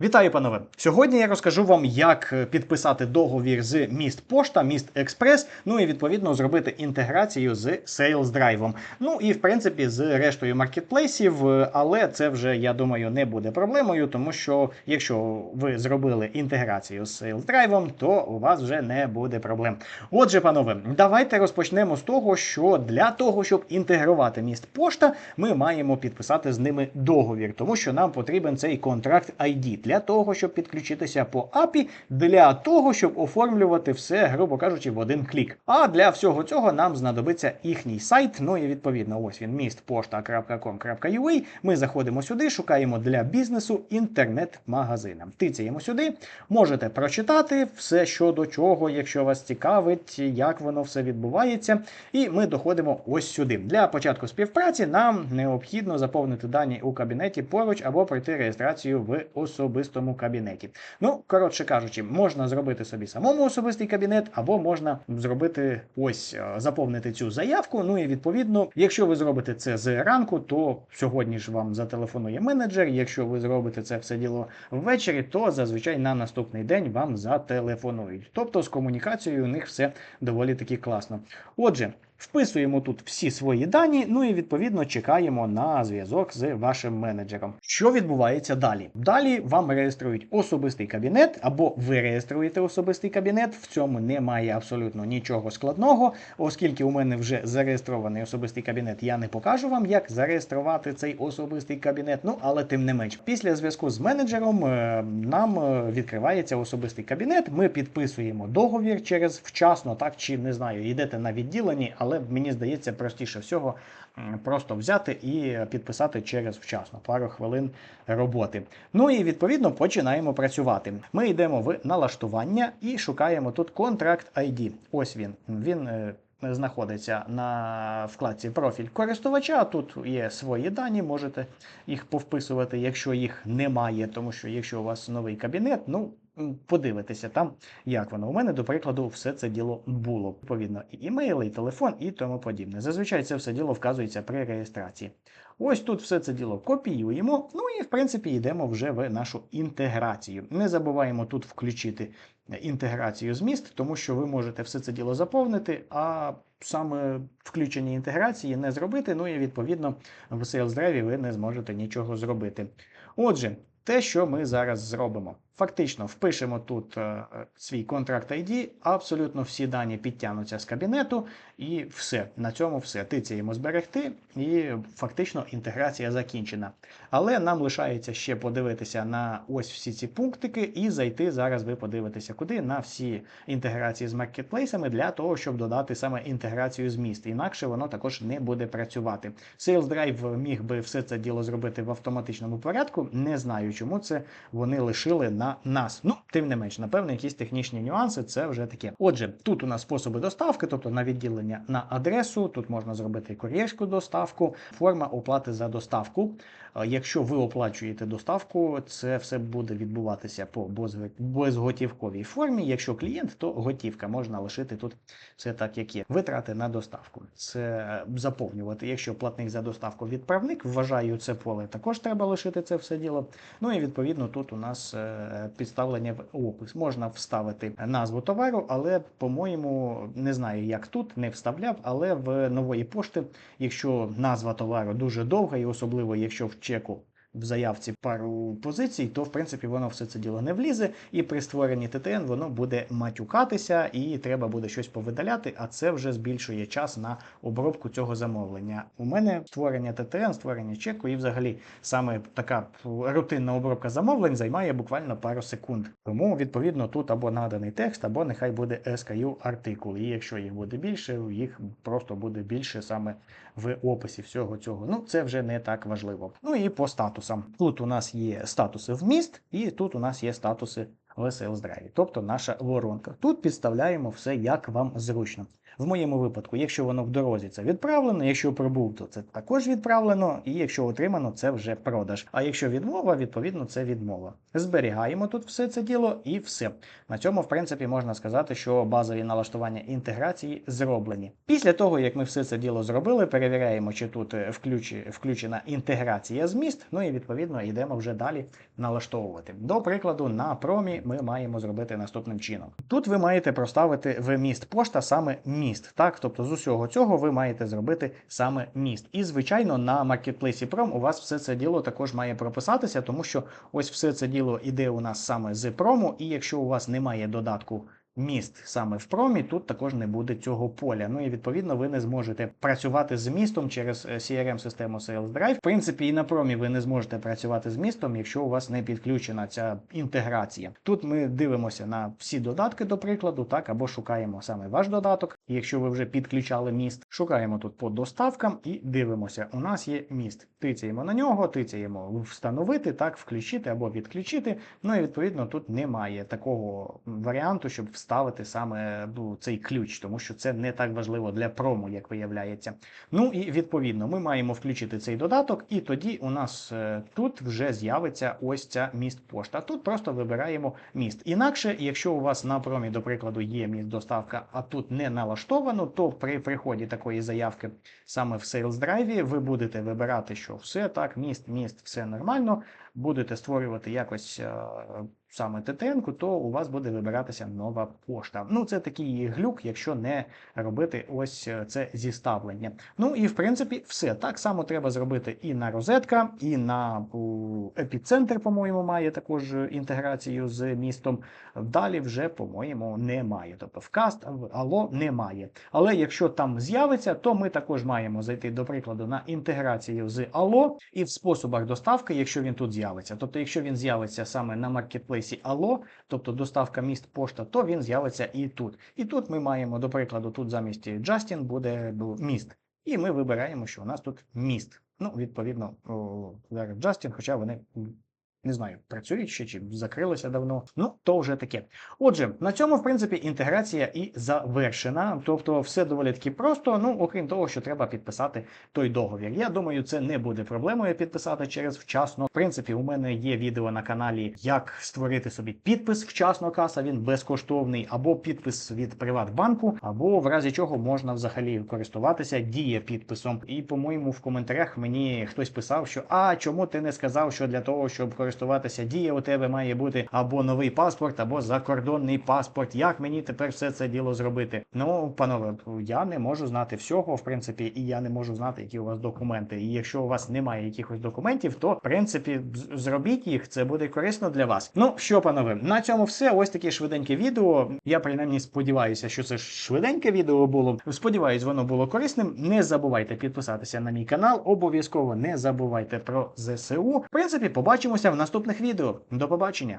Вітаю, панове! Сьогодні я розкажу вам, як е, підписати договір з міст Пошта, міст Експрес, ну і відповідно зробити інтеграцію з Sales Drive. Ну і в принципі з рештою маркетплейсів, е, але це вже я думаю не буде проблемою, тому що якщо ви зробили інтеграцію з Sales Drive, то у вас вже не буде проблем. Отже, панове, давайте розпочнемо з того, що для того, щоб інтегрувати міст Пошта, ми маємо підписати з ними договір, тому що нам потрібен цей контракт ID для того, щоб підключитися по API, для того, щоб оформлювати все, грубо кажучи, в один клік. А для всього цього нам знадобиться їхній сайт. Ну і відповідно, ось він містпошта.com.ua. Ми заходимо сюди, шукаємо для бізнесу інтернет-магазина. Тицяємо сюди, можете прочитати все, що до чого, якщо вас цікавить, як воно все відбувається. І ми доходимо ось сюди. Для початку співпраці нам необхідно заповнити дані у кабінеті поруч або пройти реєстрацію в особистому кабінеті. Ну, коротше кажучи, можна зробити собі самому особистий кабінет, або можна зробити ось е, заповнити цю заявку. Ну і відповідно, якщо ви зробите це з ранку, то сьогодні ж вам зателефонує менеджер. Якщо ви зробите це все діло ввечері, то зазвичай на наступний день вам зателефонують. Тобто з комунікацією у них все доволі таки класно. Отже. Вписуємо тут всі свої дані, ну і відповідно чекаємо на зв'язок з вашим менеджером. Що відбувається далі? Далі вам реєструють особистий кабінет, або ви реєструєте особистий кабінет. В цьому немає абсолютно нічого складного, оскільки у мене вже зареєстрований особистий кабінет, я не покажу вам, як зареєструвати цей особистий кабінет. Ну але тим не менш, після зв'язку з менеджером е, нам е, відкривається особистий кабінет. Ми підписуємо договір через вчасно, так чи не знаю, йдете на відділенні але мені здається, простіше всього просто взяти і підписати через вчасно, пару хвилин роботи. Ну і відповідно починаємо працювати. Ми йдемо в налаштування і шукаємо тут контракт ID. Ось він. Він. Е, знаходиться на вкладці профіль користувача. Тут є свої дані, можете їх повписувати, якщо їх немає, тому що якщо у вас новий кабінет, ну подивитися там, як воно. У мене, до прикладу, все це діло було. Відповідно, і імейли, і телефон, і тому подібне. Зазвичай це все діло вказується при реєстрації. Ось тут все це діло копіюємо. Ну і в принципі йдемо вже в нашу інтеграцію. Не забуваємо тут включити інтеграцію з міст, тому що ви можете все це діло заповнити, а саме включення інтеграції не зробити. Ну і відповідно в Sales Drive ви не зможете нічого зробити. Отже, те, що ми зараз зробимо. Фактично впишемо тут е, свій контракт ID, абсолютно всі дані підтягнуться з кабінету, і все. На цьому все. Тицяємо зберегти, і фактично інтеграція закінчена. Але нам лишається ще подивитися на ось всі ці пунктики і зайти. Зараз ви подивитеся, куди на всі інтеграції з маркетплейсами для того, щоб додати саме інтеграцію з міст. Інакше воно також не буде працювати. Sales Drive міг би все це діло зробити в автоматичному порядку. Не знаю, чому це вони лишили на на нас. Ну, тим не менш, напевно, якісь технічні нюанси, це вже таке. Отже, тут у нас способи доставки, тобто на відділення на адресу, тут можна зробити кур'єрську доставку, форма оплати за доставку. Якщо ви оплачуєте доставку, це все буде відбуватися по безготівковій формі. Якщо клієнт, то готівка можна лишити тут все так, як є. Витрати на доставку. Це заповнювати. Якщо платник за доставку відправник, вважаю, це поле також треба лишити це все діло. Ну і відповідно тут у нас е, підставлення в опис. Можна вставити назву товару, але, по-моєму, не знаю, як тут, не вставляв, але в нової пошти, якщо назва товару дуже довга, і особливо якщо в чеку в заявці пару позицій, то в принципі воно все це діло не влізе, і при створенні ТТН воно буде матюкатися, і треба буде щось повидаляти, а це вже збільшує час на обробку цього замовлення. У мене створення ТТН, створення чеку, і взагалі саме така рутинна обробка замовлень займає буквально пару секунд. Тому, відповідно, тут або наданий текст, або нехай буде SKU артикул. І якщо їх буде більше, їх просто буде більше саме в описі всього цього. Ну, це вже не так важливо. Ну і по статусу статусам. Тут у нас є статуси вміст, і тут у нас є статуси в SEO-здраві, тобто наша воронка. Тут підставляємо все, як вам зручно. В моєму випадку, якщо воно в дорозі, це відправлено. Якщо прибув, то це також відправлено. І якщо отримано, це вже продаж. А якщо відмова, відповідно, це відмова. Зберігаємо тут все це діло і все. На цьому, в принципі, можна сказати, що базові налаштування інтеграції зроблені. Після того, як ми все це діло зробили, перевіряємо, чи тут е, включена інтеграція з міст. Ну і відповідно йдемо вже далі налаштовувати. До прикладу, на промі ми маємо зробити наступним чином. Тут ви маєте проставити в міст пошта саме міст. Так, тобто з усього цього ви маєте зробити саме міст. І звичайно, на маркетплейсі Пром у вас все це діло також має прописатися, тому що ось все це діло іде у нас саме з прому, і якщо у вас немає додатку. Міст саме в промі, тут також не буде цього поля. Ну і відповідно ви не зможете працювати з містом через crm систему Sales Drive. В принципі, і на промі ви не зможете працювати з містом, якщо у вас не підключена ця інтеграція. Тут ми дивимося на всі додатки, до прикладу, так або шукаємо саме ваш додаток. Якщо ви вже підключали міст, шукаємо тут по доставкам і дивимося. У нас є міст. Тицяємо на нього, тицяємо встановити, так, включити або відключити. Ну і відповідно тут немає такого варіанту, щоб вставити саме ну, цей ключ, тому що це не так важливо для прому, як виявляється. Ну і відповідно ми маємо включити цей додаток, і тоді у нас е, тут вже з'явиться ось ця міст пошта. Тут просто вибираємо міст. Інакше, якщо у вас на промі, до прикладу, є міст доставка, а тут не налаштовано, то при приході такої заявки саме в Sales Drive ви будете вибирати, що все так, міст, міст, все нормально. Будете створювати якось е, саме ТТН-ку, то у вас буде вибиратися нова пошта. Ну, це такий глюк, якщо не робити ось е, це зіставлення. Ну і в принципі все. Так само треба зробити і на розетка, і на епіцентр, по-моєму, має також інтеграцію з містом. Далі вже, по-моєму, немає. Тобто в каст, Алло немає. Але якщо там з'явиться, то ми також маємо зайти, до прикладу, на інтеграцію з Алло і в способах доставки, якщо він тут з'явиться. Тобто, якщо він з'явиться саме на маркетплейсі Алло, тобто доставка міст пошта, то він з'явиться і тут. І тут ми маємо, до прикладу, тут замість Justin буде міст. І ми вибираємо, що у нас тут міст. Ну, відповідно, зараз Justin, хоча вони. Не знаю, працюють ще чи закрилися давно. Ну, то вже таке. Отже, на цьому, в принципі, інтеграція і завершена. Тобто, все доволі таки просто. Ну, окрім того, що треба підписати той договір. Я думаю, це не буде проблемою підписати через вчасно. В принципі, у мене є відео на каналі, як створити собі підпис вчасно каса. Він безкоштовний, або підпис від Приватбанку, або в разі чого можна взагалі користуватися діє підписом. І, по-моєму, в коментарях мені хтось писав, що а чому ти не сказав, що для того, щоб користуватися діє, у тебе має бути або новий паспорт, або закордонний паспорт. Як мені тепер все це діло зробити? Ну, панове, я не можу знати всього, в принципі, і я не можу знати, які у вас документи. І якщо у вас немає якихось документів, то в принципі зробіть їх, це буде корисно для вас. Ну що, панове, на цьому все. Ось таке швиденьке відео. Я принаймні сподіваюся, що це швиденьке відео було. Сподіваюсь, воно було корисним. Не забувайте підписатися на мій канал. Обов'язково не забувайте про ЗСУ. В принципі, побачимося в наступних відео. До побачення.